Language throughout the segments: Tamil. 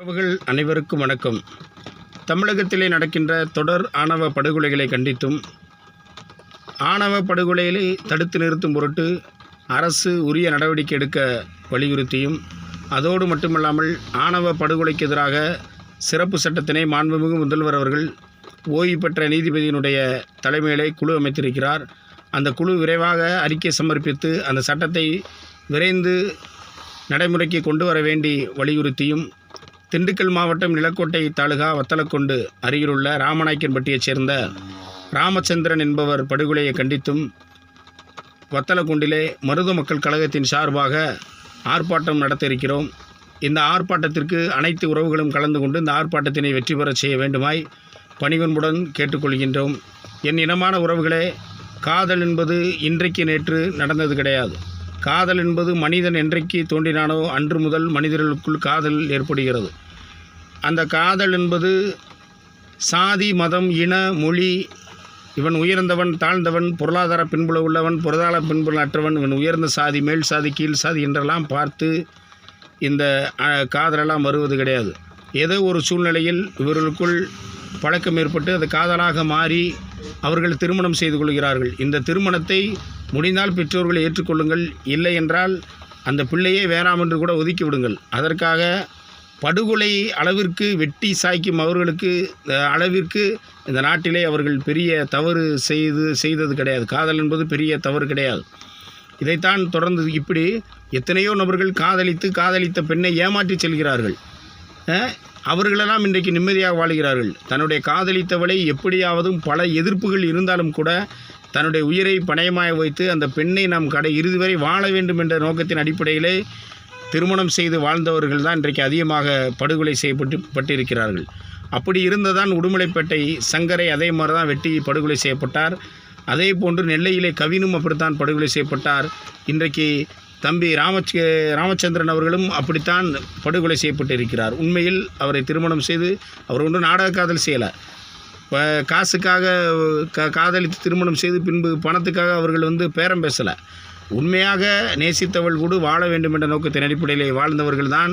உறவுகள் அனைவருக்கும் வணக்கம். தமிழகத்திலே நடக்கின்ற தொடர் ஆணவ படுகொலைகளை கண்டித்தும் ஆணவ படுகொலைகளை தடுத்து நிறுத்தும் பொருட்டு அரசு உரிய நடவடிக்கை எடுக்க வலியுறுத்தியும் அதோடு மட்டுமல்லாமல் ஆணவ படுகொலைக்கு எதிராக சிறப்பு சட்டத்தினை மாண்புமிகு முதல்வர் அவர்கள் ஓய்வு பெற்ற நீதிபதியினுடைய தலைமையிலே குழு அமைத்திருக்கிறார். அந்த குழு விரைவாக அறிக்கை சமர்ப்பித்து அந்த சட்டத்தை விரைந்து நடைமுறைக்கு கொண்டு வர வேண்டி வலியுறுத்தியும் திண்டுக்கல் மாவட்டம் நிலக்கோட்டை தாலுகா வத்தலக்கொண்டு அருகிலுள்ள ராமநாயக்கன்பட்டியைச் சேர்ந்த ராமச்சந்திரன் என்பவர் படுகொலையை கண்டித்தும் வத்தலக்குண்டிலே மருத மக்கள் கழகத்தின் சார்பாக ஆர்ப்பாட்டம் நடத்த இருக்கிறோம் இந்த ஆர்ப்பாட்டத்திற்கு அனைத்து உறவுகளும் கலந்து கொண்டு இந்த ஆர்ப்பாட்டத்தினை வெற்றி பெறச் செய்ய வேண்டுமாய் பணிவன்புடன் கேட்டுக்கொள்கின்றோம். என் இனமான உறவுகளே காதல் என்பது இன்றைக்கு நேற்று நடந்தது கிடையாது. காதல் என்பது மனிதன் என்றைக்கு தோன்றினானோ அன்று முதல் மனிதர்களுக்குள் காதல் ஏற்படுகிறது. அந்த காதல் என்பது சாதி மதம் இன மொழி இவன் உயர்ந்தவன் தாழ்ந்தவன் பொருளாதார பின்புல உள்ளவன் பொருளாதார பின்புல அற்றவன் இவன் உயர்ந்த சாதி மேல் சாதி கீழ் சாதி என்றெல்லாம் பார்த்து இந்த காதலெல்லாம் வருவது கிடையாது. ஏதோ ஒரு சூழ்நிலையில் இவர்களுக்குள் பழக்கம் ஏற்பட்டு அது காதலாக மாறி அவர்கள் திருமணம் செய்து கொள்கிறார்கள். இந்த திருமணத்தை முடிந்தால் பெற்றோர்கள் ஏற்றுக்கொள்ளுங்கள். இல்லை என்றால் அந்த பிள்ளையே வேணாம் என்று கூட ஒதுக்கி விடுங்கள். அதற்காக படுகொலை அளவிற்கு வெட்டி சாய்க்கும் அவர்களுக்கு அளவிற்கு இந்த நாட்டிலே அவர்கள் பெரிய தவறு செய்து செய்தது கிடையாது. காதல் என்பது பெரிய தவறு கிடையாது. இதைத்தான் தொடர்ந்து இப்படி எத்தனையோ நபர்கள் காதலித்து காதலித்த பெண்ணை ஏமாற்றி செல்கிறார்கள். அவர்களெல்லாம் இன்றைக்கு நிம்மதியாக வாழ்கிறார்கள். தன்னுடைய காதலித்தவளை எப்படியாவதும் பல எதிர்ப்புகள் இருந்தாலும் கூட தன்னுடைய உயிரை பணயமாக வைத்து அந்த பெண்ணை நாம் கடை இறுதி வரை வாழ வேண்டும் என்ற நோக்கத்தின் அடிப்படையிலே திருமணம் செய்து வாழ்ந்தவர்கள் தான் இன்றைக்கு அதிகமாக படுகொலை செய்யப்பட்டு பட்டிருக்கிறார்கள். அப்படி இருந்ததான் உடுமலைப்பேட்டை சங்கரை அதே மாதிரி தான் வெட்டி படுகொலை செய்யப்பட்டார். அதே போன்று நெல்லையிலே கவினும் அப்படித்தான் படுகொலை செய்யப்பட்டார். இன்றைக்கு தம்பி ராமச்ச ராமச்சந்திரன் அவர்களும் அப்படித்தான் படுகொலை செய்யப்பட்டிருக்கிறார். உண்மையில் அவரை திருமணம் செய்து அவர் ஒன்றும் நாடக காதல் செய்யலை. இப்போ காசுக்காக க காதலித்து திருமணம் செய்து பின்பு பணத்துக்காக அவர்கள் வந்து பேரம் பேசலை. உண்மையாக நேசித்தவள் கூட வாழ வேண்டும் என்ற நோக்கத்தின் அடிப்படையிலே வாழ்ந்தவர்கள் தான்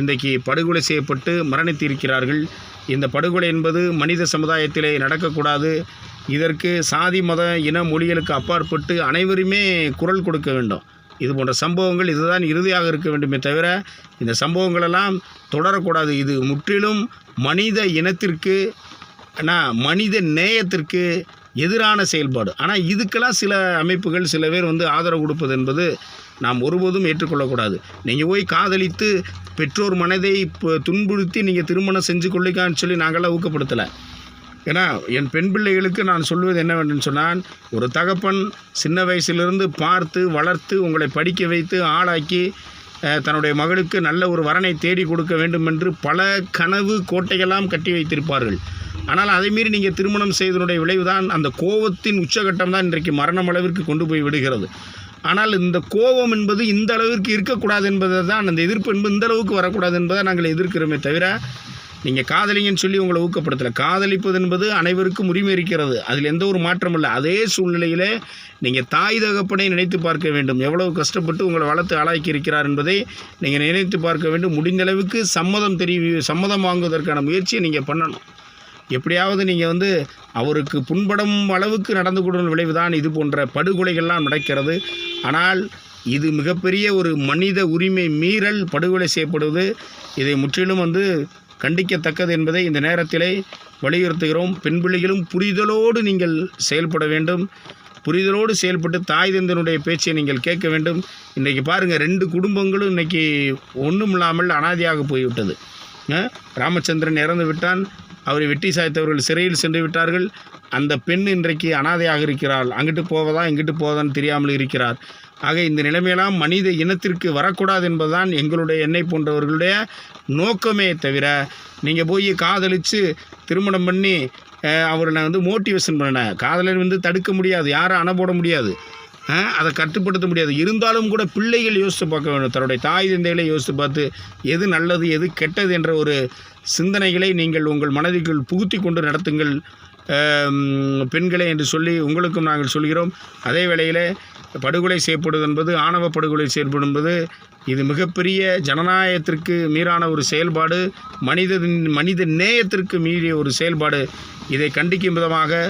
இன்றைக்கு படுகொலை செய்யப்பட்டு மரணித்திருக்கிறார்கள். இந்த படுகொலை என்பது மனித சமுதாயத்திலே நடக்கக்கூடாது. இதற்கு சாதி மத இன மொழிகளுக்கு அப்பாற்பட்டு அனைவருமே குரல் கொடுக்க வேண்டும். இது போன்ற சம்பவங்கள் இதுதான் இறுதியாக இருக்க வேண்டுமே தவிர இந்த சம்பவங்களெல்லாம் தொடரக்கூடாது. இது முற்றிலும் மனித இனத்திற்கு ஆனால் மனித நேயத்திற்கு எதிரான செயல்பாடு. ஆனால் இதுக்கெல்லாம் சில அமைப்புகள் சில பேர் வந்து ஆதரவு கொடுப்பது என்பது நாம் ஒருபோதும் ஏற்றுக்கொள்ளக்கூடாது. நீங்கள் போய் காதலித்து பெற்றோர் மனதை இப்போ துன்புறுத்தி நீங்கள் திருமணம் செஞ்சு கொள்ளிக்கான்னு சொல்லி நாங்களாம் ஊக்கப்படுத்தலை. ஏன்னா என் பெண் பிள்ளைகளுக்கு நான் சொல்வது என்னவென்று சொன்னால் ஒரு தகப்பன் சின்ன வயசிலிருந்து பார்த்து வளர்த்து உங்களை படிக்க வைத்து ஆளாக்கி தன்னுடைய மகளுக்கு நல்ல ஒரு வரனை தேடி கொடுக்க வேண்டும் என்று பல கனவு கோட்டையெல்லாம் கட்டி வைத்திருப்பார்கள். ஆனால் அதை மீறி நீங்கள் திருமணம் செய்தனுடைய விளைவுதான் அந்த கோபத்தின் உச்சகட்டம் தான் இன்றைக்கு மரணம் அளவிற்கு கொண்டு போய் விடுகிறது. ஆனால் இந்த கோபம் என்பது இந்த அளவிற்கு இருக்கக்கூடாது என்பதை தான் அந்த எதிர்ப்பு என்பது இந்த அளவுக்கு வரக்கூடாது என்பதை நாங்கள் எதிர்க்கிறோமே தவிர நீங்கள் காதலிங்கன்னு சொல்லி உங்களை ஊக்கப்படுத்தலை. காதலிப்பது என்பது அனைவருக்கும் உரிமை இருக்கிறது. அதில் எந்த ஒரு மாற்றம் இல்லை. அதே சூழ்நிலையிலே நீங்கள் தாய் தகப்பனை நினைத்து பார்க்க வேண்டும். எவ்வளவு கஷ்டப்பட்டு உங்களை வளர்த்து ஆளாக்கி இருக்கிறார் என்பதை நீங்கள் நினைத்து பார்க்க வேண்டும். முடிந்த அளவுக்கு சம்மதம் தெரிவி சம்மதம் வாங்குவதற்கான முயற்சியை நீங்கள் பண்ணணும். எப்படியாவது நீங்கள் வந்து அவருக்கு புண்படும் அளவுக்கு நடந்து கொள்ளும் விளைவுதான் இது போன்ற படுகொலைகள்லாம் நடக்கிறது. ஆனால் இது மிகப்பெரிய ஒரு மனித உரிமை மீறல் படுகொலை செய்யப்படுவது. இதை முற்றிலும் வந்து கண்டிக்கத்தக்கது என்பதை இந்த நேரத்திலே வலியுறுத்துகிறோம். பெண் பிள்ளைகளும் புரிதலோடு நீங்கள் செயல்பட வேண்டும். புரிதலோடு செயல்பட்டு தாய் தந்தனுடைய பேச்சை நீங்கள் கேட்க வேண்டும். இன்றைக்கி பாருங்கள் ரெண்டு குடும்பங்களும் இன்றைக்கி ஒன்றும் இல்லாமல் அனாதையாக போய்விட்டது. ராமச்சந்திரன் இறந்து விட்டான் அவரை வெட்டி சாய்த்தவர்கள் சிறையில் சென்று விட்டார்கள். அந்த பெண் இன்றைக்கு அனாதையாக இருக்கிறாள். அங்கிட்டு போவதா இங்கிட்டு போவதான்னு தெரியாமல் இருக்கிறார். ஆக இந்த நிலைமையெல்லாம் மனித இனத்திற்கு வரக்கூடாது என்பதுதான் எங்களுடைய எண்ணெய் போன்றவர்களுடைய நோக்கமே தவிர நீங்கள் போய் காதலித்து திருமணம் பண்ணி அவரை நான் வந்து மோட்டிவேஷன் பண்ணினேன் காதலர் வந்து தடுக்க முடியாது யாரும் அணை போட முடியாது. அதை கட்டுப்படுத்த முடியாது. இருந்தாலும் கூட பிள்ளைகள் யோசித்து பார்க்க வேண்டும். தன்னுடைய தாய் தந்தைகளை யோசித்து பார்த்து எது நல்லது எது கெட்டது என்ற ஒரு சிந்தனைகளை நீங்கள் உங்கள் மனதிற்குள் புகுத்தி கொண்டு நடத்துங்கள். பெண்களை என்று சொல்லி உங்களுக்கும் நாங்கள் சொல்கிறோம். அதே வேளையில் படுகொலை செய்யப்படுவது என்பது ஆணவ படுகொலை செய்யப்படும் என்பது இது மிகப்பெரிய ஜனநாயகத்திற்கு மீறான ஒரு செயல்பாடு மனிதன் மனித நேயத்திற்கு மீறிய ஒரு செயல்பாடு. இதை கண்டிக்கும் விதமாக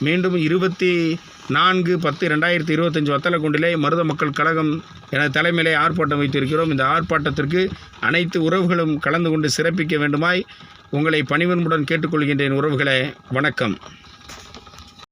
மீண்டும் இருபத்தி நான்கு பத்து ரெண்டாயிரத்தி இருபத்தஞ்சி வத்தலக்குண்டிலே மருத மக்கள் கழகம் என தலைமையிலே ஆர்ப்பாட்டம் வைத்திருக்கிறோம். இந்த ஆர்ப்பாட்டத்திற்கு அனைத்து உறவுகளும் கலந்து கொண்டு சிறப்பிக்க வேண்டுமாய் உங்களை பணிவன்புடன் கேட்டுக்கொள்கின்றேன். உறவுகளே வணக்கம்.